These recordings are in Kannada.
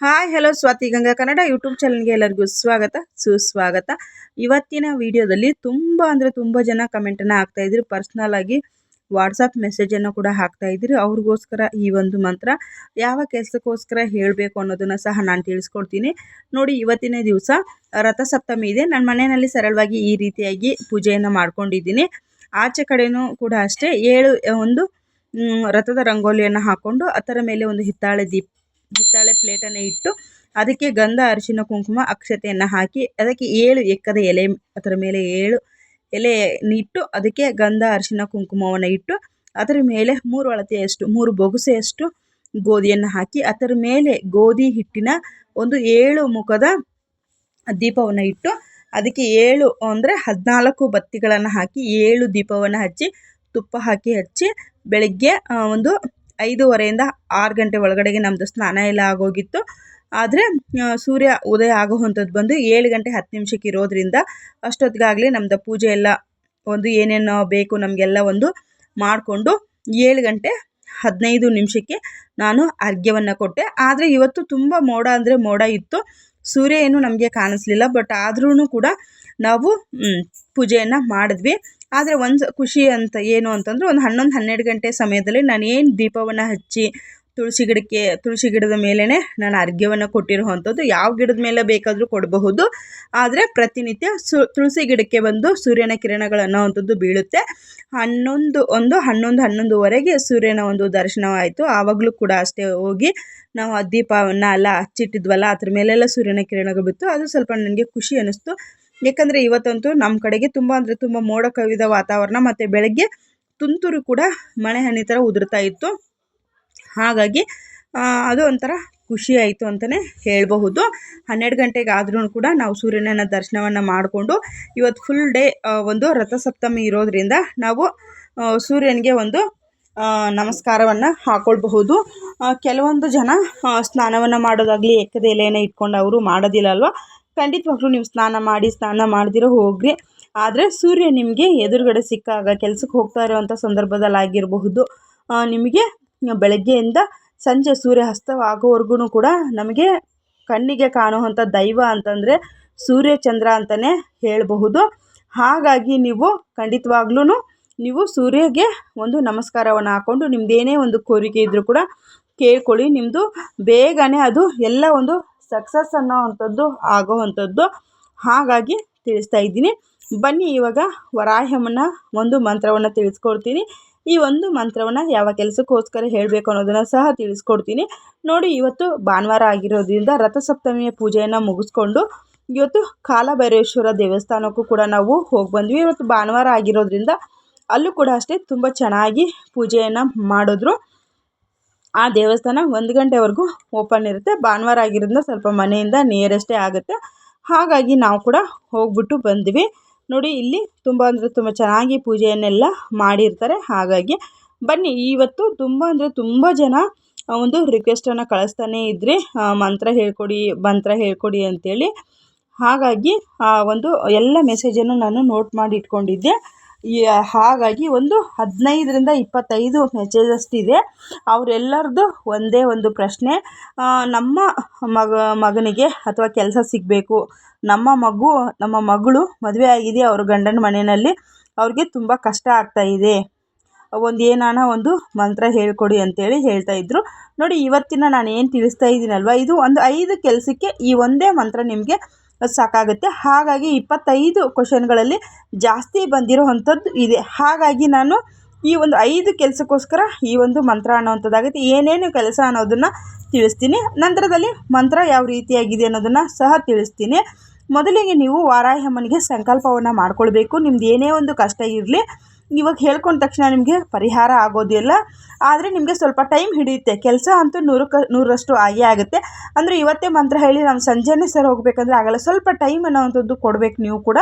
Hi hello Swathi Ganga Kannada YouTube ಚಾನಲ್ಗೆ ಎಲ್ಲರಿಗೂ ಸ್ವಾಗತ, ಸುಸ್ವಾಗತ. ಇವತ್ತಿನ ವಿಡಿಯೋದಲ್ಲಿ ತುಂಬ ಅಂದರೆ ತುಂಬ ಜನ ಕಮೆಂಟನ್ನು ಹಾಕ್ತಾ ಇದ್ರು. ಪರ್ಸ್ನಲ್ ಆಗಿ ವಾಟ್ಸಪ್ ಮೆಸೇಜನ್ನು ಕೂಡ ಹಾಕ್ತಾ ಇದ್ರು. ಅವ್ರಿಗೋಸ್ಕರ ಈ ಒಂದು ಮಂತ್ರ, ಯಾವ ಕೆಲಸಕ್ಕೋಸ್ಕರ ಹೇಳಬೇಕು ಅನ್ನೋದನ್ನು ಸಹ ನಾನು ತಿಳಿಸ್ಕೊಡ್ತೀನಿ. ನೋಡಿ, ಇವತ್ತಿನ ದಿವಸ ರಥಸಪ್ತಮಿ ಇದೆ. ನನ್ನ ಮನೆಯಲ್ಲಿ ಸರಳವಾಗಿ ಈ ರೀತಿಯಾಗಿ ಪೂಜೆಯನ್ನು ಮಾಡ್ಕೊಂಡಿದ್ದೀನಿ. ಆಚೆ ಕಡೆಯೂ ಕೂಡ ಅಷ್ಟೇ. ಏಳು, ಒಂದು ರಥದ ರಂಗೋಲಿಯನ್ನು ಹಾಕ್ಕೊಂಡು ಅದರ ಮೇಲೆ ಒಂದು ಹಿತ್ತಾಳೆ ದೀಪ, ಹಿತ್ತಾಳೆ ಪ್ಲೇಟನ್ನು ಇಟ್ಟು ಅದಕ್ಕೆ ಗಂಧ ಅರಿಶಿನ ಕುಂಕುಮ ಅಕ್ಷತೆಯನ್ನು ಹಾಕಿ ಅದಕ್ಕೆ ಏಳು ಎಕ್ಕದ ಎಲೆ ಅದರ ಮೇಲೆ ಏಳು ಎಲೆ ಇಟ್ಟು ಅದಕ್ಕೆ ಗಂಧ ಅರಿಶಿನ ಕುಂಕುಮವನ್ನು ಇಟ್ಟು ಅದರ ಮೇಲೆ ಮೂರು ಅಳತೆಯಷ್ಟು, ಮೂರು ಬೊಗಸೆಯಷ್ಟು ಗೋಧಿಯನ್ನು ಹಾಕಿ ಅದರ ಮೇಲೆ ಗೋಧಿ ಹಿಟ್ಟಿನ ಒಂದು ಏಳು ಮುಖದ ದೀಪವನ್ನು ಇಟ್ಟು ಅದಕ್ಕೆ ಏಳು ಅಂದರೆ ಹದಿನಾಲ್ಕು ಬತ್ತಿಗಳನ್ನು ಹಾಕಿ ಏಳು ದೀಪವನ್ನು ಹಚ್ಚಿ ತುಪ್ಪ ಹಾಕಿ ಹಚ್ಚಿ ಬೆಳಗ್ಗೆ ಒಂದು ಐದೂವರೆಯಿಂದ ಆರು ಗಂಟೆ ಒಳಗಡೆಗೆ ನಮ್ಮದು ಸ್ನಾನ ಎಲ್ಲ ಆಗೋಗಿತ್ತು. ಆದರೆ ಸೂರ್ಯ ಉದಯ ಆಗುವಂಥದ್ದು ಬಂದು ಏಳು ಗಂಟೆ ಹತ್ತು ನಿಮಿಷಕ್ಕೆ ಇರೋದ್ರಿಂದ ಅಷ್ಟೊತ್ತಿಗಾಗಲೇ ನಮ್ಮದು ಪೂಜೆ ಎಲ್ಲ ಒಂದು ಏನೇನು ಬೇಕು ನಮಗೆಲ್ಲ ಒಂದು ಮಾಡಿಕೊಂಡು ಏಳು ಗಂಟೆ ಹದಿನೈದು ನಿಮಿಷಕ್ಕೆ ನಾನು ಅರ್ಘ್ಯವನ್ನು ಕೊಟ್ಟೆ. ಆದರೆ ಇವತ್ತು ತುಂಬ ಮೋಡ ಅಂದರೆ ಮೋಡ ಇತ್ತು. ಸೂರ್ಯ ಏನು ನಮಗೆ ಕಾಣಿಸ್ಲಿಲ್ಲ. ಬಟ್ ಆದ್ರೂ ಕೂಡ ನಾವು ಪೂಜೆಯನ್ನು ಮಾಡಿದ್ವಿ. ಆದರೆ ಒಂದು ಖುಷಿ ಅಂತ ಏನು ಅಂತಂದ್ರೆ ಒಂದು ಹನ್ನೊಂದು ಹನ್ನೆರಡು ಗಂಟೆ ಸಮಯದಲ್ಲಿ ನಾನು ಏನು ದೀಪವನ್ನು ಹಚ್ಚಿ ತುಳಸಿ ಗಿಡಕ್ಕೆ, ತುಳಸಿ ಗಿಡದ ಮೇಲೇ ನಾನು ಅರ್ಘ್ಯವನ್ನು ಕೊಟ್ಟಿರುವಂಥದ್ದು. ಯಾವ ಗಿಡದ ಮೇಲೆ ಬೇಕಾದರೂ ಕೊಡಬಹುದು. ಆದರೆ ಪ್ರತಿನಿತ್ಯ ಸು, ತುಳಸಿ ಗಿಡಕ್ಕೆ ಬಂದು ಸೂರ್ಯನ ಕಿರಣಗಳು ಅನ್ನೋವಂಥದ್ದು ಬೀಳುತ್ತೆ. ಹನ್ನೊಂದು, ಒಂದು ಹನ್ನೊಂದು, ಹನ್ನೊಂದುವರೆಗೆ ಸೂರ್ಯನ ಒಂದು ದರ್ಶನವಾಯಿತು. ಆವಾಗಲೂ ಕೂಡ ಅಷ್ಟೇ ಹೋಗಿ ನಾವು ಆ ದೀಪವನ್ನು ಎಲ್ಲ ಹಚ್ಚಿಟ್ಟಿದ್ವಲ್ಲ, ಅದ್ರ ಮೇಲೆಲ್ಲ ಸೂರ್ಯನ ಕಿರಣಗಳು ಬಿತ್ತು. ಅದು ಸ್ವಲ್ಪ ನನಗೆ ಖುಷಿ ಅನ್ನಿಸ್ತು. ಯಾಕಂದರೆ ಇವತ್ತಂತೂ ನಮ್ಮ ಕಡೆಗೆ ತುಂಬ ಅಂದರೆ ತುಂಬ ಮೋಡ ಕವಿದ ವಾತಾವರಣ ಮತ್ತು ಬೆಳಗ್ಗೆ ತುಂತುರು ಕೂಡ ಮಳೆ ಹನಿ ಥರ ಉದುರ್ತಾ ಇತ್ತು. ಹಾಗಾಗಿ ಅದು ಒಂಥರ ಖುಷಿ ಆಯಿತು ಅಂತಲೇ ಹೇಳಬಹುದು. ಹನ್ನೆರಡು ಗಂಟೆಗೆ ಆದ್ರೂ ಕೂಡ ನಾವು ಸೂರ್ಯನ ದರ್ಶನವನ್ನು ಮಾಡಿಕೊಂಡು ಇವತ್ತು ಫುಲ್ ಡೇ ಒಂದು ರಥಸಪ್ತಮಿ ಇರೋದ್ರಿಂದ ನಾವು ಸೂರ್ಯನಿಗೆ ಒಂದು ನಮಸ್ಕಾರವನ್ನು ಹಾಕ್ಕೊಳ್ಬಹುದು ಕೆಲವೊಂದು ಜನ ಸ್ನಾನವನ್ನು ಮಾಡೋದಾಗಲಿ ಎಕ್ಕದೆಲೆಯನ್ನು ಇಟ್ಕೊಂಡು ಅವರು ಮಾಡೋದಿಲ್ಲ ಅಲ್ವಾ? ಖಂಡಿತವಾಗ್ಲೂ ನೀವು ಸ್ನಾನ ಮಾಡಿ, ಸ್ನಾನ ಮಾಡದಿರೋ ಹೋಗ್ರಿ. ಆದರೆ ಸೂರ್ಯ ನಿಮಗೆ ಎದುರುಗಡೆ ಸಿಕ್ಕಾಗ ಕೆಲಸಕ್ಕೆ ಹೋಗ್ತಾ ಇರೋವಂಥ ಸಂದರ್ಭದಲ್ಲಿ ಆಗಿರಬಹುದು. ನಿಮಗೆ ಬೆಳಗ್ಗೆಯಿಂದ ಸಂಜೆ ಸೂರ್ಯ ಹಸ್ತವಾಗೋವರೆಗೂ ಕೂಡ ನಮಗೆ ಕಣ್ಣಿಗೆ ಕಾಣುವಂಥ ದೈವ ಅಂತಂದರೆ ಸೂರ್ಯ ಚಂದ್ರ ಅಂತಲೇ ಹೇಳಬಹುದು. ಹಾಗಾಗಿ ನೀವು ಖಂಡಿತವಾಗ್ಲೂ ನೀವು ಸೂರ್ಯಗೆ ಒಂದು ನಮಸ್ಕಾರವನ್ನು ಹಾಕ್ಕೊಂಡು ನಿಮ್ಮದೇನೇ ಒಂದು ಕೋರಿಕೆ ಇದ್ದರೂ ಕೂಡ ಕೇಳ್ಕೊಳ್ಳಿ. ನಿಮ್ಮದು ಬೇಗನೆ ಅದು ಎಲ್ಲ ಒಂದು ಸಕ್ಸಸ್ ಅನ್ನೋವಂಥದ್ದು ಆಗೋವಂಥದ್ದು ಹಾಗಾಗಿ ತಿಳಿಸ್ತಾ ಇದ್ದೀನಿ. ಬನ್ನಿ ಇವಾಗ ವರಾಹ್ಯಮನ ಒಂದು ಮಂತ್ರವನ್ನು ತಿಳಿಸ್ಕೊಡ್ತೀನಿ. ಈ ಒಂದು ಮಂತ್ರವನ್ನು ಯಾವ ಕೆಲಸಕ್ಕೋಸ್ಕರ ಹೇಳಬೇಕು ಅನ್ನೋದನ್ನು ಸಹ ತಿಳಿಸ್ಕೊಡ್ತೀನಿ. ನೋಡಿ, ಇವತ್ತು ಭಾನುವಾರ ಆಗಿರೋದ್ರಿಂದ ರಥಸಪ್ತಮಿಯ ಪೂಜೆಯನ್ನು ಮುಗಿಸ್ಕೊಂಡು ಇವತ್ತು ಕಾಲಭೈರೇಶ್ವರ ದೇವಸ್ಥಾನಕ್ಕೂ ಕೂಡ ನಾವು ಹೋಗಿ ಬಂದ್ವಿ. ಇವತ್ತು ಭಾನುವಾರ ಆಗಿರೋದ್ರಿಂದ ಅಲ್ಲೂ ಕೂಡ ಅಷ್ಟೇ ತುಂಬ ಚೆನ್ನಾಗಿ ಪೂಜೆಯನ್ನು ಮಾಡಿದ್ರು. ಆ ದೇವಸ್ಥಾನ ಒಂದು ಗಂಟೆವರೆಗೂ ಓಪನ್ ಇರುತ್ತೆ. ಭಾನುವಾರ ಆಗಿರೋದ್ರಿಂದ ಸ್ವಲ್ಪ ಮನೆಯಿಂದ ನಿಯರೆಸ್ಟೇ ಆಗುತ್ತೆ. ಹಾಗಾಗಿ ನಾವು ಕೂಡ ಹೋಗ್ಬಿಟ್ಟು ಬಂದ್ವಿ. ನೋಡಿ, ಇಲ್ಲಿ ತುಂಬ ಅಂದರೆ ತುಂಬ ಚೆನ್ನಾಗಿ ಪೂಜೆಯನ್ನೆಲ್ಲ ಮಾಡಿರ್ತಾರೆ. ಹಾಗಾಗಿ ಬನ್ನಿ, ಇವತ್ತು ತುಂಬ ಅಂದರೆ ತುಂಬ ಜನ ಒಂದು ರಿಕ್ವೆಸ್ಟನ್ನು ಕಳಿಸ್ತಾನೇ ಇದ್ರಿ. ಮಂತ್ರ ಹೇಳ್ಕೊಡಿ ಮಂತ್ರ ಹೇಳ್ಕೊಡಿ ಅಂತೇಳಿ. ಹಾಗಾಗಿ ಆ ಒಂದು ಎಲ್ಲ ಮೆಸೇಜನ್ನು ನಾನು ನೋಟ್ ಮಾಡಿ ಇಟ್ಕೊಂಡಿದ್ದೆ. ಹಾಗಾಗಿ ಒಂದು ಹದಿನೈದರಿಂದ ಇಪ್ಪತ್ತೈದು ಮೆಸೇಜಸ್ ಇದೆ. ಅವರೆಲ್ಲರದ್ದು ಒಂದೇ ಒಂದು ಪ್ರಶ್ನೆ. ನಮ್ಮ ಮಗ, ಮಗನಿಗೆ ಅಥವಾ ಕೆಲಸ ಸಿಗಬೇಕು. ನಮ್ಮ ಮಗು, ನಮ್ಮ ಮಗಳು ಮದುವೆ ಆಗಿದೆ ಅವ್ರ ಗಂಡನ ಮನೆಯಲ್ಲಿ. ಅವ್ರಿಗೆ ತುಂಬ ಕಷ್ಟ ಆಗ್ತಾ ಇದೆ. ಒಂದು ಏನಾನ ಒಂದು ಮಂತ್ರ ಹೇಳ್ಕೊಡಿ ಅಂತೇಳಿ ಹೇಳ್ತಾ ಇದ್ರು. ನೋಡಿ, ಇವತ್ತಿನ ನಾನು ಏನು ತಿಳಿಸ್ತಾ ಇದ್ದೀನಲ್ವ? ಇದು ಒಂದು ಐದು ಕೆಲಸಕ್ಕೆ ಈ ಒಂದೇ ಮಂತ್ರ ನಿಮಗೆ ಸಾಕಾಗುತ್ತೆ. ಹಾಗಾಗಿ ಇಪ್ಪತ್ತೈದು ಕ್ವಶನ್ಗಳಲ್ಲಿ ಜಾಸ್ತಿ ಬಂದಿರೋ ಅಂಥದ್ದು ಇದೆ. ಹಾಗಾಗಿ ನಾನು ಈ ಒಂದು ಐದು ಕೆಲಸಕ್ಕೋಸ್ಕರ ಈ ಒಂದು ಮಂತ್ರ ಅನ್ನೋವಂಥದ್ದಾಗುತ್ತೆ. ಏನೇನು ಕೆಲಸ ಅನ್ನೋದನ್ನು ತಿಳಿಸ್ತೀನಿ. ನಂತರದಲ್ಲಿ ಮಂತ್ರ ಯಾವ ರೀತಿಯಾಗಿದೆ ಅನ್ನೋದನ್ನು ಸಹ ತಿಳಿಸ್ತೀನಿ. ಮೊದಲಿಗೆ ನೀವು ವಾರಾಹಮ್ಮನಿಗೆ ಸಂಕಲ್ಪವನ್ನು ಮಾಡ್ಕೊಳ್ಬೇಕು. ನಿಮ್ದು ಏನೇ ಒಂದು ಕಷ್ಟ ಇರಲಿ ಇವಾಗ ಹೇಳ್ಕೊಂಡ ತಕ್ಷಣ ನಿಮಗೆ ಪರಿಹಾರ ಆಗೋದಿಲ್ಲ. ಆದರೆ ನಿಮಗೆ ಸ್ವಲ್ಪ ಟೈಮ್ ಹಿಡಿಯುತ್ತೆ. ಕೆಲಸ ಅಂತೂ ನೂರಕ್ಕೆ, ನೂರರಷ್ಟು ಆಗೇ ಆಗುತ್ತೆ. ಅಂದರೆ ಇವತ್ತೇ ಮಂತ್ರ ಹೇಳಿ ನಾವು ಸಂಜೆನೇ ಸರ್ ಹೋಗಬೇಕಂದ್ರೆ ಆಗಲ್ಲ. ಸ್ವಲ್ಪ ಟೈಮ್ ಅನ್ನೋವಂಥದ್ದು ಕೊಡಬೇಕು ನೀವು ಕೂಡ.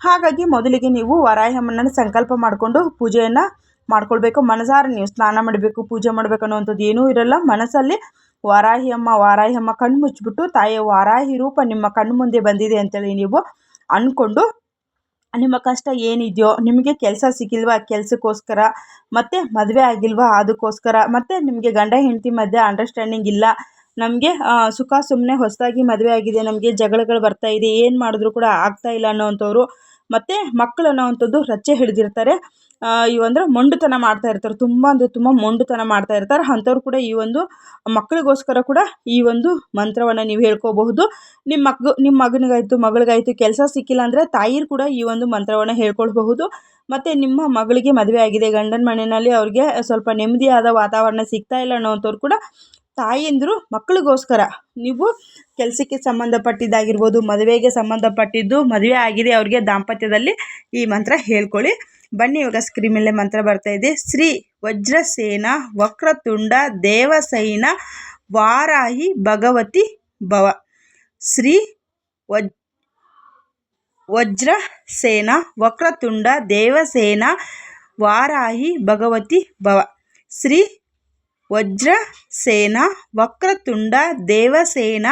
ಹಾಗಾಗಿ ಮೊದಲಿಗೆ ನೀವು ವರಾಯಮ್ಮನನ್ನು ಸಂಕಲ್ಪ ಮಾಡಿಕೊಂಡು ಪೂಜೆಯನ್ನು ಮಾಡ್ಕೊಳ್ಬೇಕು. ಮನಸಾರ ನೀವು ಸ್ನಾನ ಮಾಡಬೇಕು, ಪೂಜೆ ಮಾಡಬೇಕು ಅನ್ನೋವಂಥದ್ದು ಏನೂ ಇರಲ್ಲ. ಮನಸ್ಸಲ್ಲಿ ವಾರಾಹಿ ಅಮ್ಮ ವಾರಾಹಿ ಅಮ್ಮ ಕಣ್ಣು ಮುಚ್ಚಿಬಿಟ್ಟು ತಾಯಿಯ ವಾರಾಹಿ ರೂಪ ನಿಮ್ಮ ಕಣ್ಣು ಮುಂದೆ ಬಂದಿದೆ ಅಂತೇಳಿ ನೀವು ಅಂದ್ಕೊಂಡು ನಿಮ್ಮ ಕಷ್ಟ ಏನಿದೆಯೋ, ನಿಮಗೆ ಕೆಲಸ ಸಿಕ್ಕಿಲ್ವಾ ಕೆಲಸಕ್ಕೋಸ್ಕರ? ಮತ್ತು ಮದುವೆ ಆಗಿಲ್ವಾ ಅದಕ್ಕೋಸ್ಕರ? ಮತ್ತು ನಿಮಗೆ ಗಂಡ ಹೆಂಡತಿ ಮಧ್ಯೆ ಅಂಡರ್ಸ್ಟ್ಯಾಂಡಿಂಗ್ ಇಲ್ಲ. ನಮಗೆ ಸುಖ ಸುಮ್ಮನೆ ಹೊಸದಾಗಿ ಮದುವೆ ಆಗಿದೆ, ನಮಗೆ ಜಗಳಗಳು ಬರ್ತಾ ಇದೆ, ಏನು ಮಾಡಿದ್ರು ಕೂಡ ಆಗ್ತಾ ಇಲ್ಲ ಅನ್ನೋವಂಥವ್ರು ಮತ್ತು ಮಕ್ಕಳು ಅನ್ನೋವಂಥದ್ದು ರಚ್ಚೆ ಹಿಡಿದಿರ್ತಾರೆ. ಇವು ಅಂದರೆ ಮೊಂಡುತನ ಮಾಡ್ತಾ ಇರ್ತಾರೆ. ತುಂಬ ಅಂದರೆ ತುಂಬ ಮೊಂಡುತನ ಮಾಡ್ತಾ ಇರ್ತಾರೆ. ಅಂಥವ್ರು ಕೂಡ ಈ ಒಂದು ಮಕ್ಕಳಿಗೋಸ್ಕರ ಕೂಡ ಈ ಒಂದು ಮಂತ್ರವನ್ನು ನೀವು ಹೇಳ್ಕೋಬಹುದು. ನಿಮ್ಮ ಮಗ್ ನಿಮ್ಮ ಮಗನಿಗಾಯಿತು, ಮಗಳಿಗಾಯಿತು ಕೆಲಸ ಸಿಕ್ಕಿಲ್ಲ ಅಂದರೆ ತಾಯಿರು ಕೂಡ ಈ ಒಂದು ಮಂತ್ರವನ್ನು ಹೇಳ್ಕೊಳ್ಬಹುದು. ಮತ್ತು ನಿಮ್ಮ ಮಗಳಿಗೆ ಮದುವೆ ಆಗಿದೆ. ಗಂಡನ ಮನೆಯಲ್ಲಿ ಅವ್ರಿಗೆ ಸ್ವಲ್ಪ ನೆಮ್ಮದಿಯಾದ ವಾತಾವರಣ ಸಿಗ್ತಾ ಇಲ್ಲ ಅನ್ನೋವಂಥವ್ರು ಕೂಡ ತಾಯಂದಿರು ಮಕ್ಕಳಿಗೋಸ್ಕರ. ನೀವು ಕೆಲಸಕ್ಕೆ ಸಂಬಂಧಪಟ್ಟಿದ್ದಾಗಿರ್ಬೋದು, ಮದುವೆಗೆ ಸಂಬಂಧಪಟ್ಟಿದ್ದು ಮದುವೆ ಆಗಿದೆ, ಅವ್ರಿಗೆ ದಾಂಪತ್ಯದಲ್ಲಿ ಈ ಮಂತ್ರ ಹೇಳ್ಕೊಳ್ಳಿ. ಬನ್ನಿ, ಇವಾಗ ಸ್ಕ್ರೀನ್ ಮೇಲೆ ಮಂತ್ರ ಬರ್ತಾ ಇದೆ. ಶ್ರೀ ವಜ್ರಸೇನ ವಕ್ರತುಂಡ ದೇವಸೈನ ವಾರಾಹಿ ಭಗವತಿ ಭವ. ಶ್ರೀ ವಜ್, ವಜ್ರಸೇನ ವಕ್ರತುಂಡ ದೇವಸೇನ ವಾರಾಹಿ ಭಗವತಿ ಭವ. ಶ್ರೀ ವಜ್ರಸೇನ ವಕ್ರತುಂಡ ದೇವಸೇನ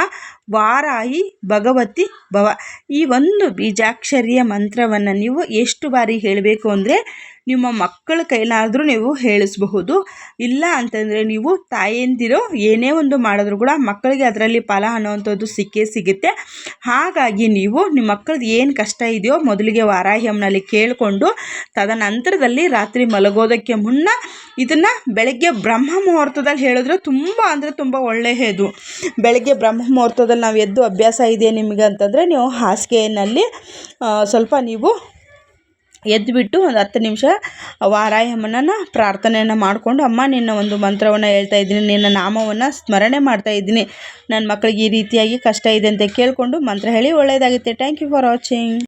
ವಾರಾಹಿ ಭಗವತಿ ಭವ. ಈ ಒಂದು ಬೀಜಾಕ್ಷರಿಯ ಮಂತ್ರವನ್ನು ನೀವು ಎಷ್ಟು ಬಾರಿ ಹೇಳಬೇಕು ಅಂದರೆ ನಿಮ್ಮ ಮಕ್ಕಳ ಕೈಲಾದರೂ ನೀವು ಹೇಳಿಸಬಹುದು. ಇಲ್ಲ ಅಂತಂದರೆ ನೀವು ತಾಯಂದಿರು ಏನೇ ಒಂದು ಮಾಡಿದ್ರು ಕೂಡ ಮಕ್ಕಳಿಗೆ ಅದರಲ್ಲಿ ಫಲ ಅನ್ನೋವಂಥದ್ದು ಸಿಕ್ಕೇ ಸಿಗುತ್ತೆ. ಹಾಗಾಗಿ ನೀವು ನಿಮ್ಮ ಮಕ್ಕಳದ್ದು ಏನು ಕಷ್ಟ ಇದೆಯೋ ಮೊದಲಿಗೆ ವಾರಾಹ್ಯಮ್ನಲ್ಲಿ ಕೇಳಿಕೊಂಡು ತದನಂತರದಲ್ಲಿ ರಾತ್ರಿ ಮಲಗೋದಕ್ಕೆ ಮುನ್ನ ಇದನ್ನು ಬೆಳಗ್ಗೆ ಬ್ರಹ್ಮ ಮುಹೂರ್ತದಲ್ಲಿ ಹೇಳಿದ್ರೆ ತುಂಬ ಅಂದರೆ ತುಂಬ ಒಳ್ಳೆಯದು. ಬೆಳಗ್ಗೆ ಬ್ರಹ್ಮ ಮುಹೂರ್ತದಲ್ಲಿ ನಾವು ಎದ್ದು ಅಭ್ಯಾಸ ಇದೆ ನಿಮಗೆ ಅಂತಂದರೆ ನೀವು ಹಾಸಿಗೆಯಲ್ಲಿ ಸ್ವಲ್ಪ ನೀವು ಎದ್ದುಬಿಟ್ಟು ಒಂದು ಹತ್ತು ನಿಮಿಷ ವಾರಾಯಮ್ಮನನ್ನು ಪ್ರಾರ್ಥನೆಯನ್ನು ಮಾಡಿಕೊಂಡು, ಅಮ್ಮ, ನಿನ್ನ ಒಂದು ಮಂತ್ರವನ್ನು ಹೇಳ್ತಾ ಇದ್ದೀನಿ, ನಿನ್ನ ನಾಮವನ್ನು ಸ್ಮರಣೆ ಮಾಡ್ತಾ ಇದ್ದೀನಿ. ನನ್ನ ಮಕ್ಕಳಿಗೆ ಈ ರೀತಿಯಾಗಿ ಕಷ್ಟ ಇದೆ ಅಂತ ಕೇಳಿಕೊಂಡು ಮಂತ್ರ ಹೇಳಿ ಒಳ್ಳೆಯದಾಗುತ್ತೆ ಥ್ಯಾಂಕ್ ಯು ಫಾರ್ ವಾಚಿಂಗ್